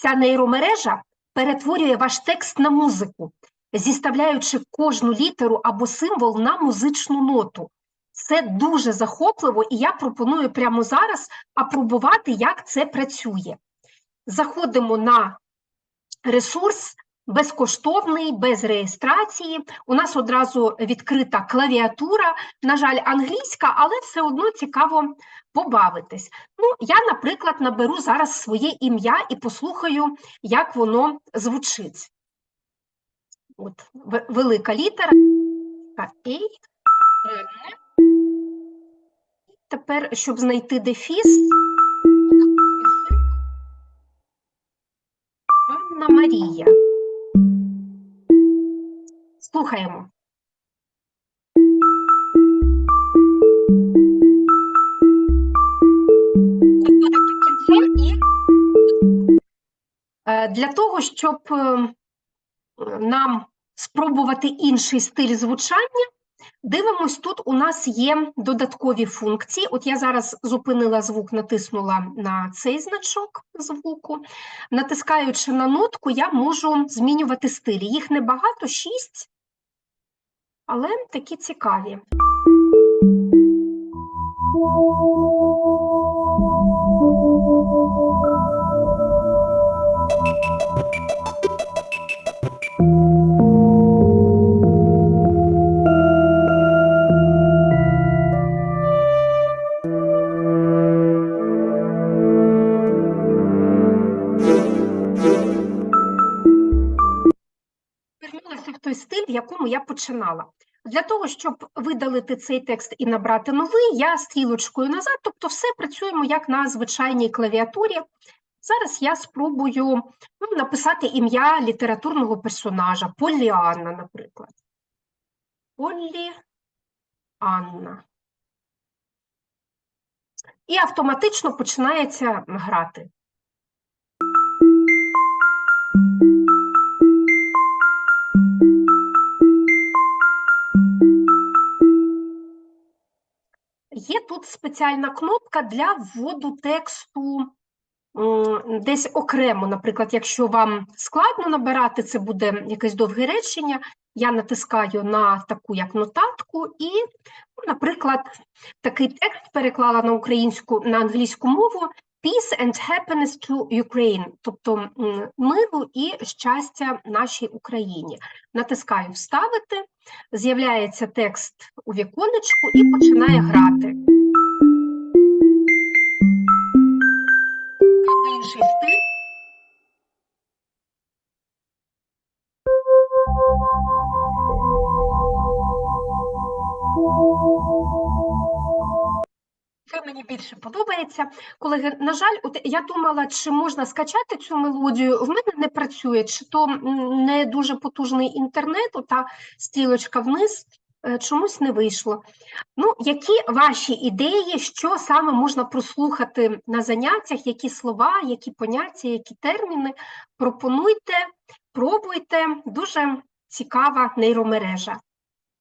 Ця нейромережа перетворює ваш текст на музику, зіставляючи кожну літеру або символ на музичну ноту. Це дуже захопливо, і я пропоную прямо зараз апробувати, як це працює. Заходимо на ресурс безкоштовний, без реєстрації. У нас одразу відкрита клавіатура, на жаль, англійська, але все одно цікаво побавитись. Ну, я, наприклад, наберу зараз своє ім'я і послухаю, як воно звучить. От, велика літера. «н». Тепер, щоб знайти дефіс, Анна Марія. Слухаємо. Е, Для того, щоб е, нам спробувати інший стиль звучання, дивимось, тут у нас є додаткові функції. От я зараз зупинила звук, натиснула на цей значок звуку. Натискаючи на нотку, я можу змінювати стилі. Їх небагато, шість, але такі цікаві. Стиль, в якому я починала. Для того, щоб видалити цей текст і набрати новий, я стрілочкою назад, тобто все працюємо як на звичайній клавіатурі. Зараз я спробую ну, написати ім'я літературного персонажа, Поллі Анна, наприклад. Поллі Анна. І автоматично починається грати. Є тут спеціальна кнопка для вводу тексту десь окремо. Наприклад, якщо вам складно набирати, це буде якесь довге речення. Я натискаю на таку як нотатку, і, ну, наприклад, такий текст переклала на українську на англійську мову Peace and happiness to Ukraine, тобто миру і щастя нашій Україні. Натискаю вставити, з'являється текст у віконечку і починає грати. Мені більше подобається. Колеги, на жаль, от я думала, чи можна скачати цю мелодію. В мене не працює, чи то не дуже потужний інтернет, та стрілочка вниз е, чомусь не вийшло. Ну, які ваші ідеї, що саме можна прослухати на заняттях, які слова, які поняття, які терміни? Пропонуйте, пробуйте. Дуже цікава нейромережа.